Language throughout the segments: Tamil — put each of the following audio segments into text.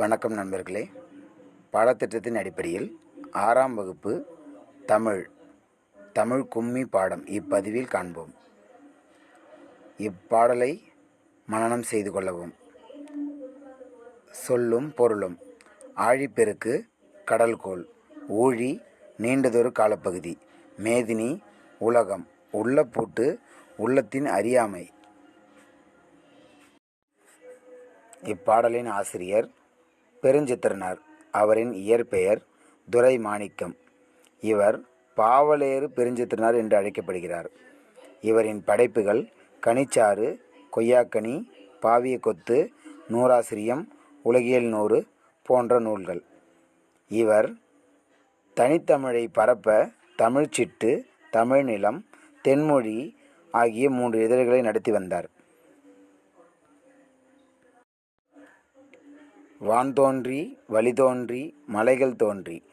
வணக்கம் நண்பர்களே. பாடத்திட்டத்தின் அடிப்படையில் ஆறாம் வகுப்பு தமிழ் தமிழ் கும்மி பாடம் இப்பதிவில் காண்போம். இப்பாடலை மனனம் செய்து கொள்ளவும். சொல்லும் பொருளும் ஆழிப்பெருக்கு கடல்கோள் ஊழி நீண்டதொரு காலப்பகுதி மேதினி உலகம் உள்ளப்பூட்டு உள்ளத்தின் அறியாமை. இப்பாடலின் ஆசிரியர் பெருஞ்சித்திரனார். அவரின் இயற்பெயர் துரை மாணிக்கம் இவர் பாவலேறு பெருஞ்சித்திரனார் என்று அழைக்கப்படுகிறார். இவரின் படைப்புகள் கனிச்சாறு கொய்யாக்கனி பாவிய கொத்து நூறாசிரியம் உலகியல் நூறு போன்ற நூல்கள். இவர் தனித்தமிழை பரப்ப தமிழ்ச்சிட்டு தமிழ்நிலம் தென்மொழி ஆகிய மூன்று இதழ்களை நடத்தி வந்தார். வான் தோன்றி வழி தோன்றி மலைகள் தோன்றி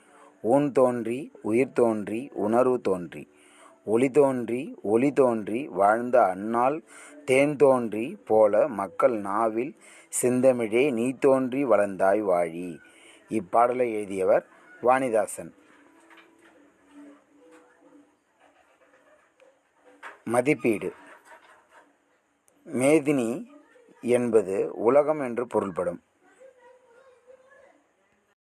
ஊன் தோன்றி உயிர் தோன்றி உணர்வு தோன்றி ஒளி தோன்றி ஒளி தோன்றி வாழ்ந்த அன்னால் தேன் தோன்றி போல மக்கள் நாவில் செந்தமிழே நீ தோன்றி வளர்ந்தாய் வாழி. இப்பாடலை எழுதியவர் வாணிதாசன். மதிப்பீடு. மேதினி என்பது உலகம் என்று பொருள்படும்.